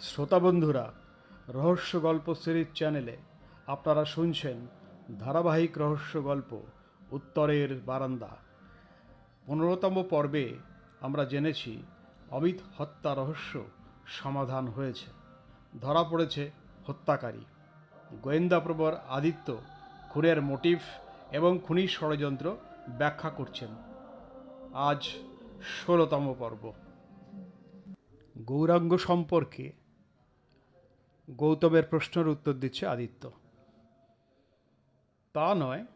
শ্রোতা বন্ধুরা, রহস্য গল্প সিরিজ চ্যানেলে আপনারা শুনছেন ধারাবাহিক রহস্য গল্প, উত্তরের বারান্দা। পনেরোতম পর্বে আমরা জেনেছি অমিত হত্যা রহস্য সমাধান হয়েছে। ধরা পড়েছে হত্যাকারী। গোয়েন্দা প্রবর আদিত্য খুনের মোটিভ এবং খুনির ষড়যন্ত্র ব্যাখ্যা করছেন। আজ ষোলোতম পর্ব। গৌরাঙ্গ সম্পর্কে গৌতমের প্রশ্নের উত্তর দিচ্ছে আদিত্য। তা নয়,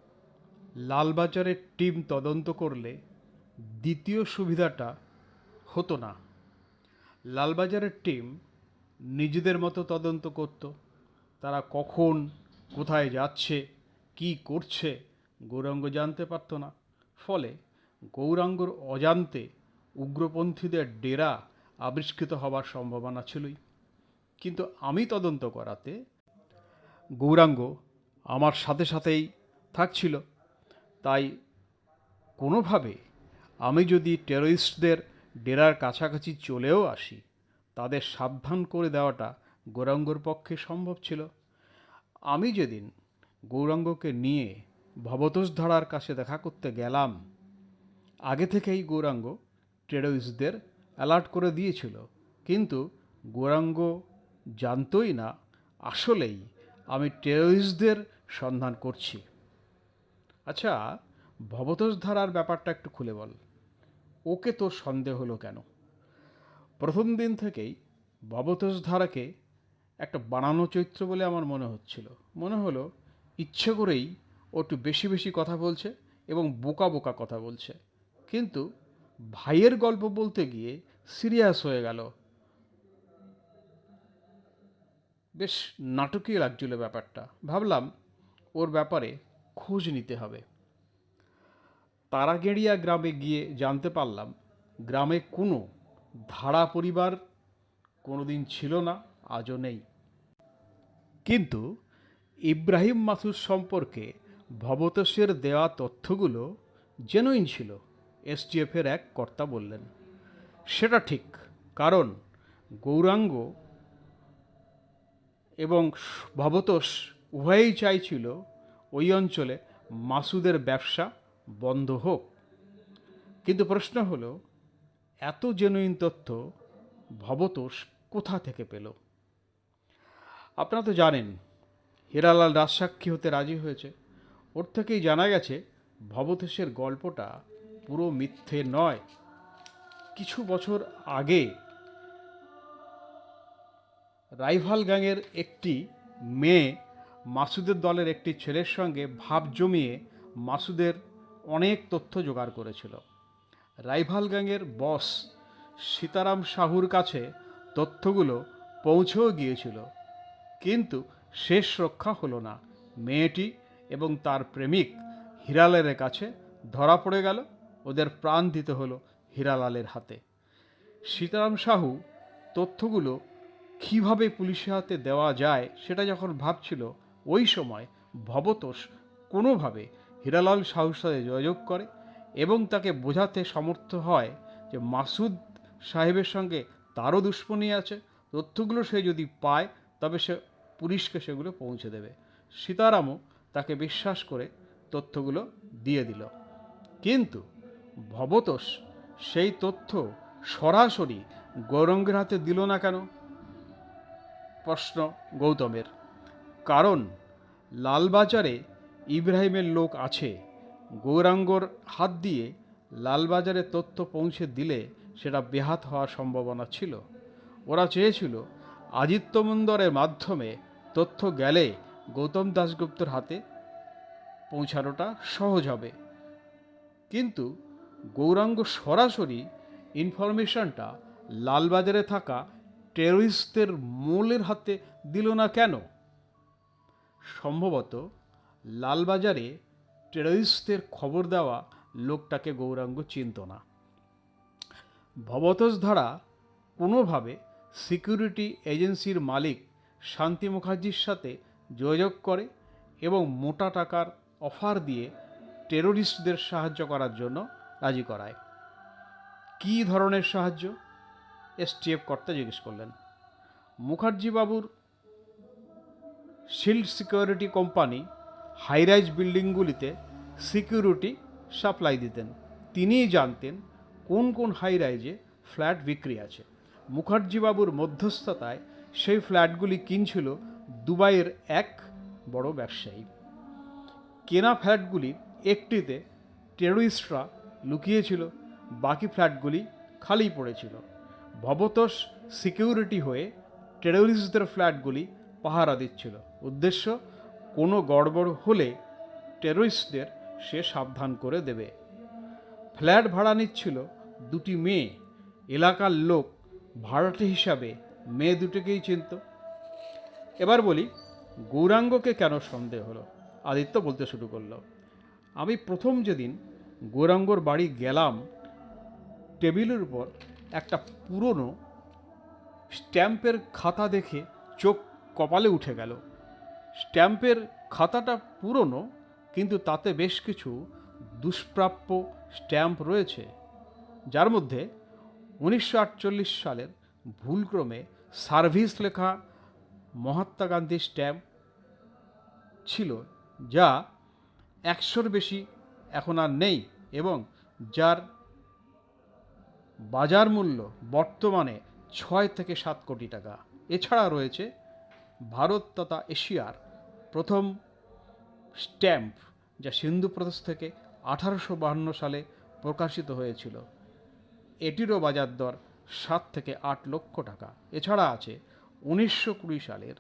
লালবাজারের টিম তদন্ত করলে দ্বিতীয় সুবিধাটা হতো না। লালবাজারের টিম নিজেদের মতো তদন্ত করত। তারা কখন, কোথায় যাচ্ছে, কি করছে গৌরাঙ্গ জানতে পারতো না। ফলে গৌরাঙ্গর অজান্তে উগ্রপন্থীদের ডেরা আবিষ্কৃত হবার সম্ভাবনা ছিলই। কিন্তু আমি তদন্ত করাতে গৌরাঙ্গ আমার সাথে সাথেই থাকছিল। তাই কোনোভাবে আমি যদি টেররিস্টদের ডেরার কাছাকাছি চলেও আসি, তাদের সাবধান করে দেওয়াটা গৌরাঙ্গর পক্ষে সম্ভব ছিল। আমি যেদিন গৌরাঙ্গকে নিয়ে ভবতোষ ধারার কাছে দেখা করতে গেলাম, আগে থেকেই গৌরাঙ্গ টেররিস্টদের অ্যালার্ট করে দিয়েছিল। কিন্তু গৌরাঙ্গ জানতই না, আসলেই আমি টেররিস্টদের সন্ধান করছি। আচ্ছা ভবতোষ ধারার ব্যাপারটা একটু খুলে বল। ওকে তোর সন্দেহ হলো কেন? প্রথম দিন থেকেই ভবতোষ ধারাকে একটা বানানো চরিত্র বলে আমার মনে হচ্ছিল। মনে হলো ইচ্ছে করেই ও একটু বেশি বেশি কথা বলছে এবং বোকা বোকা কথা বলছে। কিন্তু ভাইয়ের গল্প বলতে গিয়ে সিরিয়াস হয়ে গেল। বেশ নাটকীয় লাগছিল ব্যাপারটা। ভাবলাম ওর ব্যাপারে খোঁজ নিতে হবে। তারাগেড়িয়া গ্রামে গিয়ে জানতে পারলাম, গ্রামে কোনো ধারা পরিবার কোনোদিন ছিল না, আজও নেই। কিন্তু ইব্রাহিম মাসুদ সম্পর্কে ভবতোষের দেওয়া তথ্যগুলো জেনুইন ছিল, এসটিএফের এক কর্তা বললেন। সেটা ঠিক, কারণ গৌরাঙ্গ এবং ভবতোষ উভয়ই চাইছিল ওই অঞ্চলে মাসুদের ব্যবসা বন্ধ হোক। কিন্তু প্রশ্ন হলো, এত জেনুইন তথ্য ভবতোষ কোথা থেকে পেল? আপনারা তো জানেন, হীরালাল রাজসাক্ষী হতে রাজি হয়েছে। ওর থেকেই জানা গেছে, ভবতোষের গল্পটা পুরো মিথ্যে নয়। কিছু বছর আগে রাইভাল গ্যাংয়ের একটি মেয়ে মাসুদের দলের একটি ছেলের সঙ্গে ভাব জমিয়ে মাসুদের অনেক তথ্য জোগাড় করেছিল। রাইভাল গ্যাংয়ের বস সীতারাম সাহুর কাছে তথ্যগুলো পৌঁছেও গিয়েছিল, কিন্তু শেষ রক্ষা হলো না। মেয়েটি এবং তার প্রেমিক হিরালের কাছে ধরা পড়ে গেল, ওদের প্রাণ দিতে হলো হিরালালের হাতে। সীতারাম সাহু তথ্যগুলো কীভাবে পুলিশের হাতে দেওয়া যায় সেটা যখন ভাবছিল, ওই সময় ভবতোষ কোনোভাবে হীরালাল সাহুর সাথে যোগাযোগ করে এবং তাকে বোঝাতে সমর্থ হয় যে মাসুদ সাহেবের সঙ্গে তারও দুশ্মনী আছে, তথ্যগুলো সে যদি পায় তবে সে পুলিশকে সেগুলো পৌঁছে দেবে। সীতারামও তাকে বিশ্বাস করে তথ্যগুলো দিয়ে দিল। কিন্তু ভবতোষ সেই তথ্য সরাসরি গৌরঙ্গের হাতে দিল না কেন? প্রশ্ন গৌতমের। কারণ, লালবাজারে ইব্রাহিমের লোক আছে। গৌরাঙ্গর হাত দিয়ে লালবাজারে তথ্য পৌঁছে দিলে সেটা বেহাত হওয়ার সম্ভাবনা ছিল। ওরা চেয়েছিল আদিত্য মুন্দরের মাধ্যমে তথ্য গেলে গৌতম দাশগুপ্তর হাতে পৌঁছানোটা সহজ হবে। কিন্তু গৌরাঙ্গ সরাসরি ইনফরমেশনটা লালবাজারে থাকা টেররিস্টদের মূলের হাতে দিল না কেন? সম্ভবত লালবাজারে টেরোরিস্টদের খবর দেওয়া লোকটাকে গৌরাঙ্গ চিনত না। ভবতোষ ধারা কোনোভাবে সিকিউরিটি এজেন্সির মালিক শান্তি মুখার্জির সাথে যোগাযোগ করে এবং মোটা টাকার অফার দিয়ে টেরোরিস্টদের সাহায্য করার জন্য রাজি করায়। কী ধরনের সাহায্য? এসটিএফ কর্তা জিজ্ঞেস করলেন মুখার্জি বাবুর shield security company high rise বিল্ডিংগুলিতে security supply দিতেন। তিনিই জানতেন কোন কোন হাইরাইজে ফ্ল্যাট বিক্রি আছে। মুখার্জি বাবুর মধ্যস্থতায় সেই ফ্ল্যাটগুলি কিনছিল দুবাইয়ের এক বড় ব্যবসায়ী। কেনা ফ্ল্যাটগুলির একটিতে টেরোরিস্টরা লুকিয়েছিল, বাকি ফ্ল্যাটগুলি খালি পড়েছিল। ভবতোষ সিকিউরিটি হয়ে টেরোরিস্টদের ফ্ল্যাটগুলি পাহারা দিচ্ছিল। উদ্দেশ্য, কোনো গড়বড় হলে টেরোরিস্টদের সে সাবধান করে দেবে। ফ্ল্যাট ভাড়া নিচ্ছিল দুটি মেয়ে, এলাকার লোক ভাড়াটে হিসাবে মেয়ে দুটোকেই চিনত। এবার বলি, গৌরাঙ্গকে কেন সন্দেহ হলো? আদিত্য বলতে শুরু করল, আমি প্রথম যেদিন গৌরাঙ্গর বাড়ি গেলাম, টেবিলের উপর একটা পুরনো স্ট্যাম্পের খাতা দেখে চোখ কপালে উঠে গেল। স্ট্যাম্পের খাতাটা পুরনো, কিন্তু তাতে বেশ কিছু দুষ্প্রাপ্য স্ট্যাম্প রয়েছে, যার মধ্যে উনিশশো আটচল্লিশ সালের ভুলক্রমে সার্ভিস লেখা মহাত্মা গান্ধী স্ট্যাম্প ছিল, যা একশোর বেশি এখন আর নেই এবং যার বাজার মূল্য বর্তমানে ছয় থেকে সাত কোটি টাকা। এছাড়া রয়েছে ভারত তথা এশিয়ার প্রথম স্ট্যাম্প, যা সিন্ধু প্রদেশ থেকে আঠারোশো বাহান্ন সালে প্রকাশিত হয়েছিল। এটিরও বাজার দর সাত থেকে আট লক্ষ টাকা। এছাড়া আছে উনিশশো কুড়ি সালের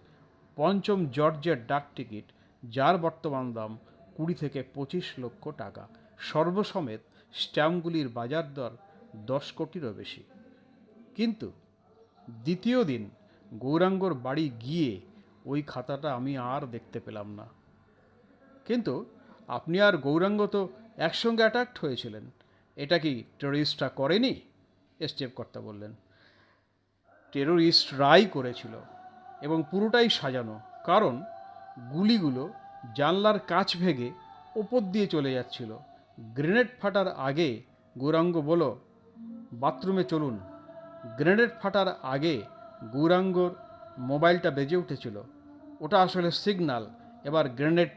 পঞ্চম জর্জের ডাক টিকিট, যার বর্তমান দাম কুড়ি থেকে পঁচিশ লক্ষ টাকা। সর্বসমেত স্ট্যাম্পগুলির বাজার দর দশ কোটিরও বেশি। কিন্তু দ্বিতীয় দিন গৌরাঙ্গর বাড়ি গিয়ে ওই খাতাটা আমি আর দেখতে পেলাম না। কিন্তু আপনি আর গৌরাঙ্গ তো একসঙ্গে অ্যাটাক্ট হয়েছিলেন। এটা কি টেররিস্টরা করেনি? এসটিএফ কর্তা বললেন। টেররিস্টরাই করেছিল এবং পুরোটাই সাজানো, কারণ গুলিগুলো জানলার কাচ ভেঙে ওপর দিয়ে চলে যাচ্ছিল। গ্রেনেড ফাটার আগে গৌরাঙ্গ বলো বাথরুমে চলুন। গ্রেনেড ফাটার আগে গৌরাঙ্গর মোবাইলটা বেজে উঠেছিল। ওটা আসলে সিগনাল। এবার গ্রেনেড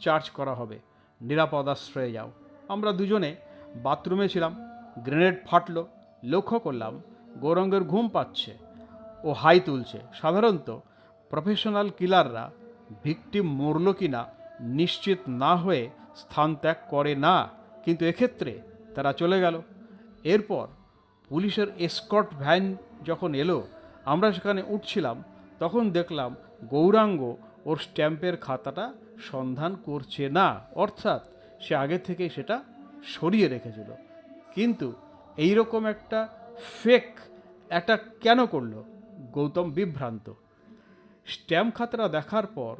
চার্জ করা হবে। নিরাপদ আশ্রয়ে যাও। আমরা দুজনে বাথরুমে ছিলাম। গ্রেনেড ফাটলো। লক্ষ্য করলাম গৌরাঙ্গের ঘুম পাচ্ছে। ও হাই তুলছে। সাধারণত প্রফেশনাল কিলাররা ভিকটিম মরল কি না নিশ্চিত না হয়ে স্থান ত্যাগ করে না। কিন্তু এক্ষেত্রে তারা চলে গেল। এরপর পুলিশের এসকট ভ্যান যখন এলো, আমরা সেখানে উঠছিলাম, তখন দেখলাম গৌরাঙ্গ ওর স্ট্যাম্পের খাতাটা সন্ধান করছে না। অর্থাৎ সে আগে থেকেই সেটা সরিয়ে রেখেছিল। কিন্তু এই রকম একটা ফেক একটা কেন করল? গৌতম বিভ্রান্ত। স্ট্যাম্প খাতাটা দেখার পর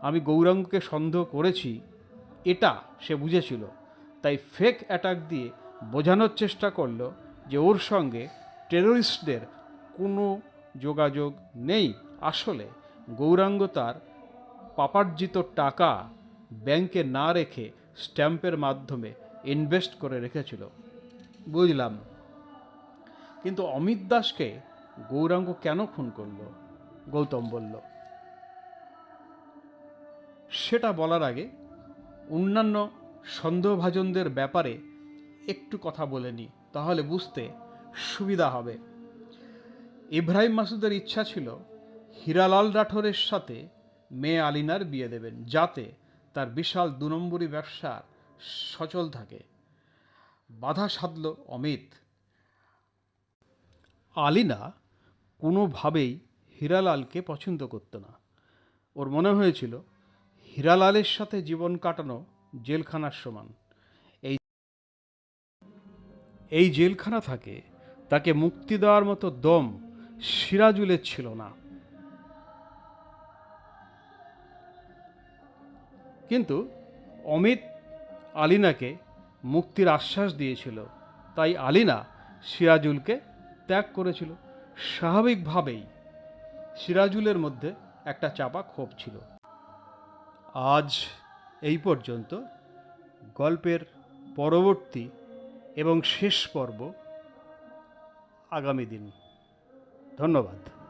আমি গৌরাঙ্গকে সন্দেহ করেছি, এটা সে বুঝেছিল। তাই ফেক অ্যাটাক দিয়ে বোঝানোর চেষ্টা করল যে ওর সঙ্গে টেররিস্টদের কোনো যোগাযোগ নেই। আসলে গৌরাঙ্গ তার পাপার্জিত টাকা ব্যাংকে না রেখে স্ট্যাম্পের মাধ্যমে ইনভেস্ট করে রেখেছিল। বুঝলাম। কিন্তু অমিত দাসকে গৌরাঙ্গ কেন খুন করল? গৌতম বলল, সেটা বলার আগে অন্যান্য সন্দেহভাজনদের ব্যাপারে একটু কথা বলে নিই তাহলে বুঝতে সুবিধা হবে। ইব্রাহিম মাসুদের ইচ্ছা ছিল হীরালাল রাঠোরের সাথে মেয়ে আলিনার বিয়ে দেবেন, যাতে তার বিশাল দু নম্বরী ব্যবসার সচল থাকে। বাধা সাধল অমিত। আলিনা কোনোভাবেই হীরালালকে পছন্দ করতো না। ওর মনে হয়েছিল, হীরালালের সাথে জীবন কাটানো জেলখানার সমান। এই জেলখানা থাকে, তাকে মুক্তি দেওয়ার মতো দম সিরাজুলের ছিল না। কিন্তু অমিত আলিনাকে মুক্তির আশ্বাস দিয়েছিল, তাই আলিনা সিরাজুলকে ত্যাগ করেছিল। স্বাভাবিকভাবেই সিরাজুলের মধ্যে একটা চাপা ক্ষোভ ছিল। আজ এই পর্যন্ত গল্পের পরবর্তী এবং শেষ পর্ব আগামী দিন। ধন্যবাদ।